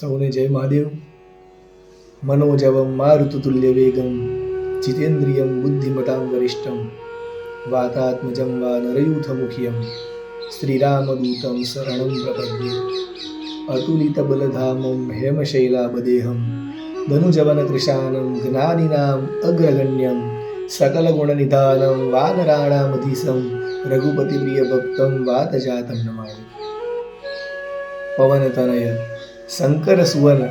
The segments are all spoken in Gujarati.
સૌને જય મહાદેવ. મનોજવમ મારુતુલ્ય વેગમ જીતેન્દ્રિયમ બુદ્ધિમતામ વરિષ્ઠમ, વાતાત્મજમ વા નરયુથમુખ્યમ, શ્રીરામદૂતમ શરણમ પ્રપદ્યે. અતુલિતબલધામમ હેમશૈલાબદેહમ ધનુજવન કૃશાનમ જ્ઞાનિનામ અગ્રગણ્યમ સકલગુણનિધાનમ વાનરાણામધીસમ રઘુપતિ પ્રિય ભક્તમ વાતજાતમ નમામિ પવન તનય શંકર સુવર્ણ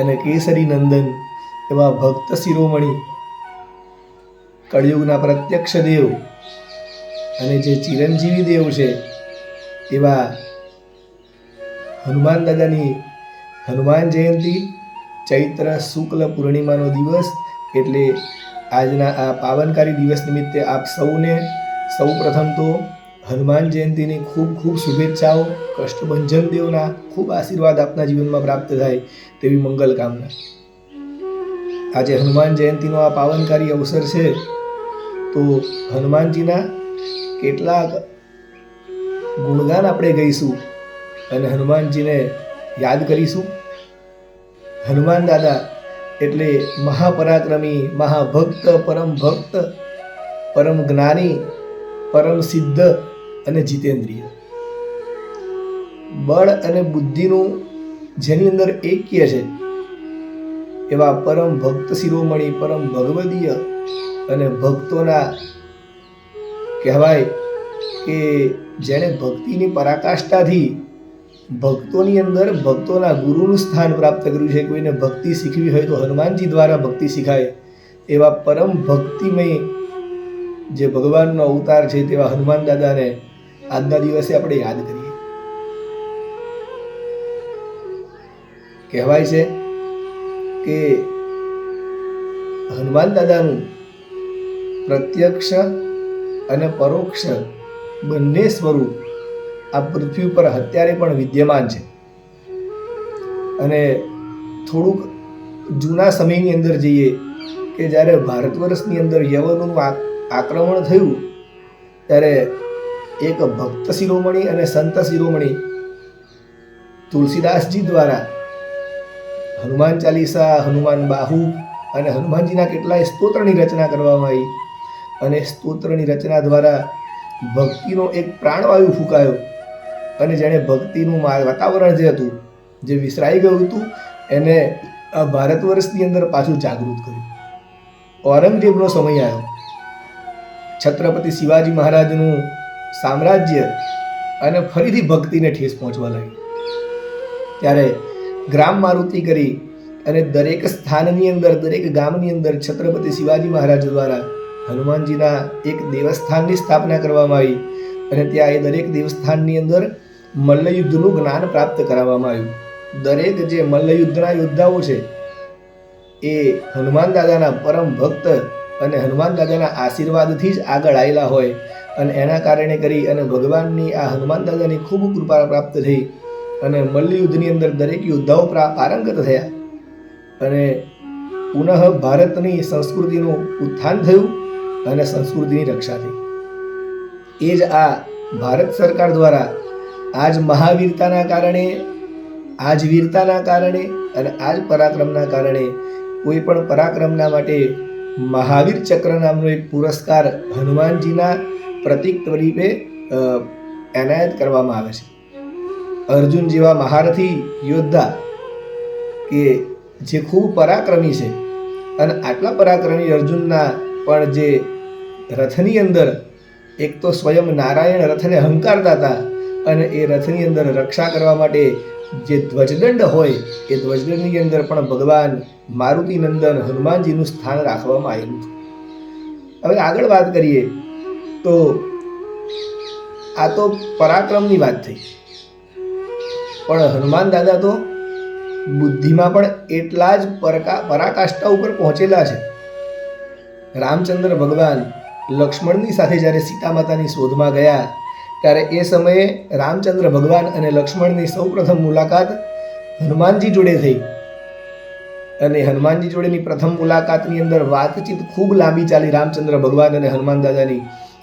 અને કેસરી નંદન એવા ભક્ત શિરોમણી, કળિયુગના પ્રત્યક્ષ દેવ અને જે ચિરંજીવી દેવ છે એવા હનુમાન દાદાની હનુમાન જયંતી, ચૈત્ર શુક્લ પૂર્ણિમાનો દિવસ એટલે આજના આ પાવનકારી દિવસ નિમિત્તે આપ સૌને સૌ પ્રથમ તો હનુમાન જયંતીની ખૂબ ખૂબ શુભેચ્છાઓ કષ્ટભંજન દેવના ખૂબ આશીર્વાદ આપના જીવનમાં પ્રાપ્ત થાય તેવી મંગલ કામના. આજે હનુમાન જયંતીનો આ પાવનકારી અવસર છે, તો હનુમાનજીના કેટલાક ગુણગાન આપણે ગઈશું અને હનુમાનજીને યાદ કરીશું. હનુમાન દાદા એટલે મહાપરાક્રમી, મહાભક્ત પરમ ભક્ત પરમ જ્ઞાની, પરમ સિદ્ધ અને જીતેન્દ્રિય. બળ અને બુદ્ધિનું જેની અંદર એક્ય છે, એવા પરમ ભક્ત શિરોમણી, પરમ ભગવદીય અને ભક્તોના કહેવાય કે જેણે ભક્તિની પરાકાષ્ઠાથી ભક્તોની અંદર ભક્તોના ગુરુનું સ્થાન પ્રાપ્ત કર્યું છે. કોઈને ભક્તિ શીખવી હોય તો હનુમાનજી દ્વારા ભક્તિ શીખાય. એવા પરમ ભક્તિમય જે ભગવાનનો અવતાર છે, તેવા હનુમાન દાદાને આજના દિવસે આપણે યાદ કરીએ. કહેવાય છે કે હનુમાન દાદાનું પ્રત્યક્ષ અને પરોક્ષ બંને સ્વરૂપ આ પૃથ્વી ઉપર અત્યારે પણ વિદ્યમાન છે. અને થોડુંક જૂના સમયની અંદર જઈએ કે જ્યારે ભારત વર્ષની અંદર યવનનું આક્રમણ થયું, ત્યારે એક ભક્ત શિરોમણી અને સંત શિરોમણી તુલસીદાસજી દ્વારા હનુમાન ચાલીસા, હનુમાન બાહુ અને હનુમાનજીના કેટલાય સ્તોત્રની રચના કરવામાં આવી અને સ્તોત્રની રચના દ્વારા ભક્તિનો એક પ્રાણવાયુ ફૂંકાયો અને જેણે ભક્તિનું વાતાવરણ જે હતું, જે વિસરાઈ ગયું હતું, એને આ ભારત વર્ષની અંદર પાછું જાગૃત કર્યું. ઔરંગઝેબનો સમય આવ્યો. છત્રપતિ શિવાજી મહારાજનું સામ્રાજ્ય અને ફરીથી ભક્તિને ઠેસ પહોંચવા લાગી ત્યારે ગ્રામ મારુતિ કરી અને દરેક સ્થાનની અંદર, દરેક ગામની અંદર છત્રપતિ શિવાજી મહારાજ દ્વારા હનુમાનજીના એક દેવસ્થાનની સ્થાપના કરવામાં આવી અને ત્યાં એ દરેક દેવસ્થાનની અંદર મલ્લયુદ્ધનું જ્ઞાન પ્રાપ્ત કરાવવામાં આવ્યું. દરેક જે મલ્લયુદ્ધના યોદ્ધાઓ છે, એ હનુમાન દાદાના પરમ ભક્ત અને હનુમાન દાદાના આશીર્વાદથી જ આગળ આવેલા હોય અને એના કારણે કરી અને ભગવાનની આ હનુમાન દાદાની ખૂબ કૃપા પ્રાપ્ત થઈ અને મલ્લયુદ્ધની અંદર દરેક યોદ્ધાઓ પારંગત થયા. અને પુનઃ ભારતની સંસ્કૃતિનું ઉત્થાન થયું અને સંસ્કૃતિની રક્ષા થઈ. એ જ આ ભારત સરકાર દ્વારા આજ મહાવીરતાના કારણે, આજ વીરતાના કારણે અને આજ પરાક્રમના કારણે કોઈ પણ પરાક્રમના માટે મહાવીર ચક્ર નામનો એક પુરસ્કાર હનુમાનજીના પ્રતિક તરીકે એનાયત કરવામાં આવે છે. અર્જુન જેવા મહારથી યોદ્ધા કે જે ખૂબ પરાક્રમી છે અને આટલા પરાક્રમી અર્જુનના પણ જે રથની અંદર, એક તો સ્વયં નારાયણ રથને હંકારતા હતા અને એ રથની અંદર રક્ષા કરવા માટે જે ધ્વજદંડ હોય, એ ધ્વજદંડની અંદર પણ ભગવાન મારુતિ નંદન હનુમાનજીનું સ્થાન રાખવામાં આવેલું હતું. હવે આગળ વાત કરીએ તો આ તો પરાક્રમની વાત થઈ. પણ હનુમાન દાદા તો બુદ્ધિમાં પણ એટલા જ પરકા, પરાકાષ્ઠા ઉપર પહોંચેલા છે. રામચંદ્ર ભગવાન લક્ષ્મણની સાથે જ્યારે સીતા માતાની શોધમાં ગયા, ત્યારે એ સમયે રામચંદ્ર ભગવાન અને લક્ષ્મણની સૌપ્રથમ મુલાકાત હનુમાનજી જોડે થઈ. અને હનુમાનજી જોડેની પ્રથમ મુલાકાતની અંદર વાતચીત ખૂબ લાંબી ચાલી રામચંદ્ર ભગવાન અને હનુમાન દાદાની.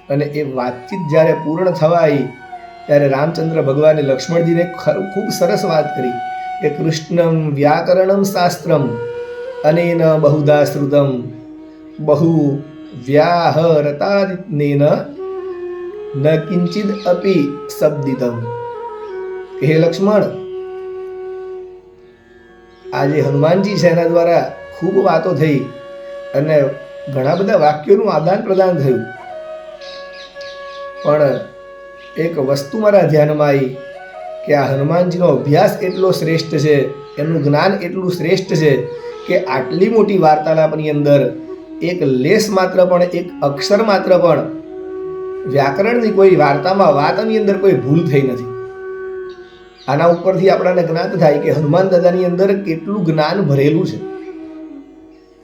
અને એ વાતચીત જ્યારે પૂર્ણ થવા ત્યારે રામચંદ્ર ભગવાને લક્ષ્મણજીને ખૂબ સરસ વાત કરી કે કૃષ્ણમ વ્યાકરણમ શાસ્ત્રમ અનેન બહુધા શ્રુતમ બહુ વ્યાહરતાનેન ન કિંચિદ અપી શબ્દિતમ. હે લક્ષ્મણ, આજે હનુમાનજી છે એના દ્વારા ખૂબ વાતો થઈ અને ઘણા બધા વાક્યોનું આદાન પ્રદાન થયું. પણ એક વસ્તુ મારા ધ્યાનમાં આવી કે આ હનુમાનજીનો અભ્યાસ એટલો શ્રેષ્ઠ છે એમનું જ્ઞાન એટલું શ્રેષ્ઠ છે કે આટલી મોટી વાર્તાલાપની અંદર એક લેસ માત્ર પણ, એક અક્ષર માત્ર પણ વ્યાકરણની કોઈ વાર્તામાં, વાતની અંદર કોઈ ભૂલ થઈ નથી. આના ઉપરથી આપણાને જ્ઞાત થાય કે હનુમાન દાદાની અંદર કેટલું જ્ઞાન ભરેલું છે.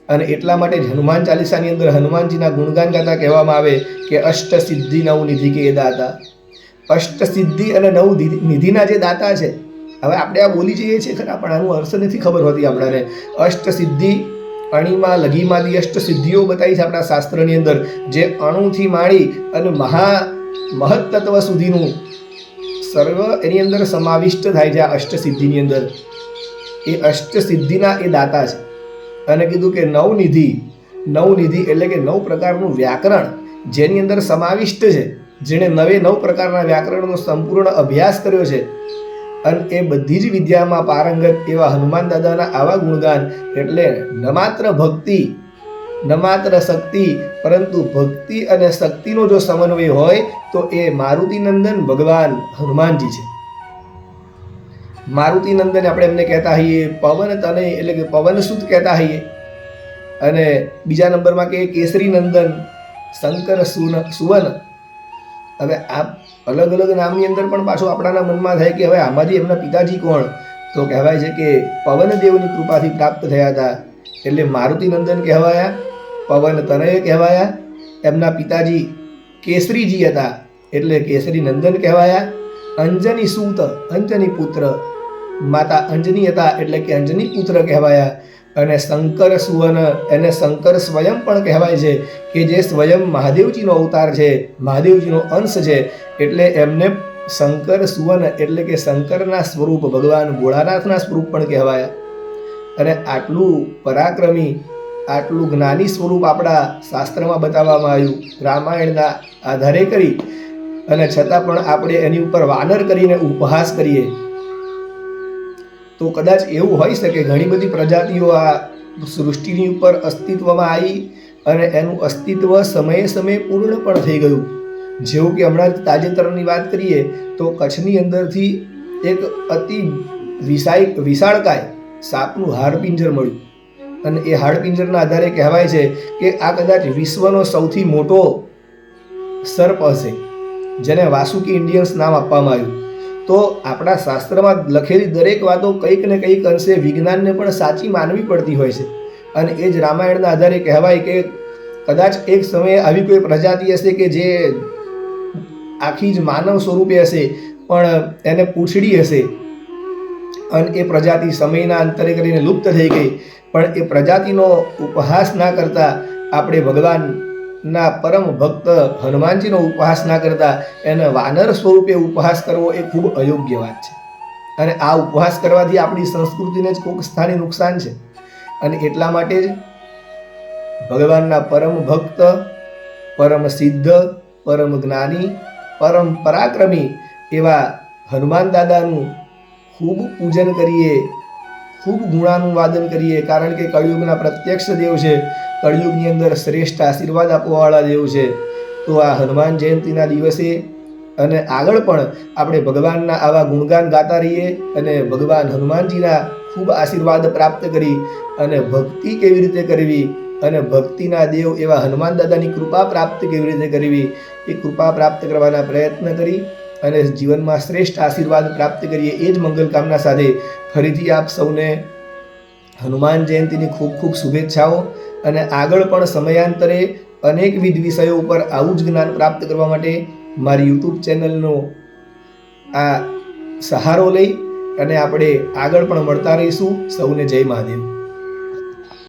અને એટલા માટે જ હનુમાન ચાલીસાની અંદર હનુમાનજીના ગુણગાન ગાતા કહેવામાં આવે કે અષ્ટ સિદ્ધિ નવ નિધિ કે દાતા. અષ્ટ સિદ્ધિ અને નવ નિધિના જે દાતા છે, હવે આપણે આ બોલી જઈએ છીએ ખરા, પણ આનું અર્થ નથી ખબર હોતી આપણાને. અષ્ટ સિદ્ધિ અણીમાં, લઘીમાંથી અષ્ટ સિદ્ધિઓ બતાવી છે આપણા શાસ્ત્રની અંદર, જે અણુથી માણી અને મહા મહત્તત્વ સુધીનું સર્વ એની અંદર સમાવિષ્ટ થાય છે આ અષ્ટ સિદ્ધિની અંદર. એ અષ્ટ સિદ્ધિના એ દાતા છે. અને કીધું કે નવનિધિ નવનિધિ એટલે કે નવ પ્રકારનું વ્યાકરણ જેની અંદર સમાવિષ્ટ છે, જેણે નવે નવ પ્રકારના વ્યાકરણનો સંપૂર્ણ અભ્યાસ કર્યો છે. અને એ બધી જ વિદ્યામાં પારંગત એવા હનુમાન દાદાના આવા ગુણગાન એટલે ન માત્ર ભક્તિ, ન માત્ર શક્તિ, પરંતુ ભક્તિ અને શક્તિનો જો સમન્વય હોય તો એ મારુતિનંદન ભગવાન હનુમાનજી છે. મારુતિ નંદન આપણે એમને કહેતા હઈએ, પવન તને, એટલે કે પવન સુત કહેતા હઈએ. અને બીજા નંબરમાં કે કેસરી નંદન, શંકર સુન સુવન હવે આ અલગ અલગ નામની અંદર પણ પાછું આપણાના મનમાં થાય કે હવે આમાંથી એમના પિતાજી કોણ? તો કહેવાય છે કે પવનદેવની કૃપાથી પ્રાપ્ત થયા હતા. એટલે મારુતિ નંદન કહેવાયા, પવન તનય કહેવાયા, એમના પિતાજી કેસરીજી હતા. એટલે કેસરી નંદન કહેવાયા, અંજની સૂત, અંજની પુત્ર માતા અંજની હતા એટલે કે અંજની પુત્ર કહેવાયા. અને શંકર સુવન એને શંકર સ્વયં પણ કહેવાય છે કે જે સ્વયં મહાદેવજીનો અવતાર છે, મહાદેવજીનો અંશ છે, એટલે એમને શંકર સુવન એટલે કે શંકરના સ્વરૂપ ભગવાન ભોળાનાથના સ્વરૂપ પણ કહેવાયા. અને આટલું પરાક્રમી, આટલું જ્ઞાની સ્વરૂપ આપણા શાસ્ત્રમાં બતાવવામાં આવ્યું, રામાયણના આધારે કરી. અને છતાં પણ આપણે એની ઉપર વાનર કરીને ઉપહાસ કરીએ. તો કદાચ એવું હોઈ શકે, ઘણી બધી પ્રજાતિઓ આ સૃષ્ટિની ઉપર અસ્તિત્વમાં આવી અને એનું અસ્તિત્વ સમયે સમયે પૂર્ણ પણ થઈ ગયું. જેવું કે હમણાં તાજેતરની વાત કરીએ, તો કચ્છની અંદરથી એક અતિ વિશાળ વિશાળકાય સાપનું હાડપિંજર મળ્યું. અને એ હાડપિંજરના આધારે કહેવાય છે કે આ કદાચ વિશ્વનો સૌથી મોટો સર્પ હશે, જેને વાસુકી ઇન્ડિયન્સ નામ આપવામાં આવ્યું. તો આપણા શાસ્ત્રમાં લખેલી દરેક વાતો કંઈક ને કંઈક અંશે વિજ્ઞાનને પણ સાચી માનવી પડતી હોય છે. અને એ જ રામાયણના આધારે કહેવાય કે કદાચ એક સમયે આવી કોઈ પ્રજાતિ હશે કે જે આખી જ માનવ સ્વરૂપે હશે, પણ એને પૂંછડી હશે. અને એ પ્રજાતિ સમયના અંતરે કરીને લુપ્ત થઈ ગઈ. પણ એ પ્રજાતિનો ઉપહાસ ના કરતા આપણે ભગવાનના પરમ ભક્ત હનુમાનજીનો ઉપહાસ ના કરતા એને વાનર સ્વરૂપે ઉપહાસ કરવો એ ખૂબ અયોગ્ય વાત છે. અને આ ઉપહાસ કરવાથી આપણી સંસ્કૃતિને જ કોઈક સ્થાને નુકસાન છે. અને એટલા માટે જ ભગવાનના પરમ ભક્ત, પરમ સિદ્ધ, પરમ જ્ઞાની, પરમ પરાક્રમી એવા હનુમાન દાદાનું ખૂબ પૂજન કરીએ ખૂબ ગુણાનુવાદન કરીએ, કારણ કે કળિયુગના પ્રત્યક્ષ દેવ છે. કળિયુગની અંદર શ્રેષ્ઠ આશીર્વાદ આપવાવાળા દેવ છે. તો આ હનુમાન જયંતિના દિવસે અને આગળ પણ આપણે ભગવાનના આવા ગુણગાન ગાતા રહીએ અને ભગવાન હનુમાનજીના ખૂબ આશીર્વાદ પ્રાપ્ત કરી અને ભક્તિ કેવી રીતે કરવી અને ભક્તિના દેવ એવા હનુમાન દાદાની કૃપા પ્રાપ્ત કેવી રીતે કરવી એ કૃપા પ્રાપ્ત કરવાના પ્રયત્ન કરી અને જીવનમાં શ્રેષ્ઠ આશીર્વાદ પ્રાપ્ત કરીએ એ જ મંગલ કામના સાથે ફરીથી આપ સૌને હનુમાન જયંતિની ખૂબ ખૂબ શુભેચ્છાઓ અને આગળ પણ સમયાંતરે અનેકવિધ વિષયો ઉપર આવું જ જ્ઞાન પ્રાપ્ત કરવા માટે મારી યુટ્યુબ ચેનલનો આ સહારો લઈ અને આપણે આગળ પણ મળતા રહીશું. સૌને જય મહાદેવ.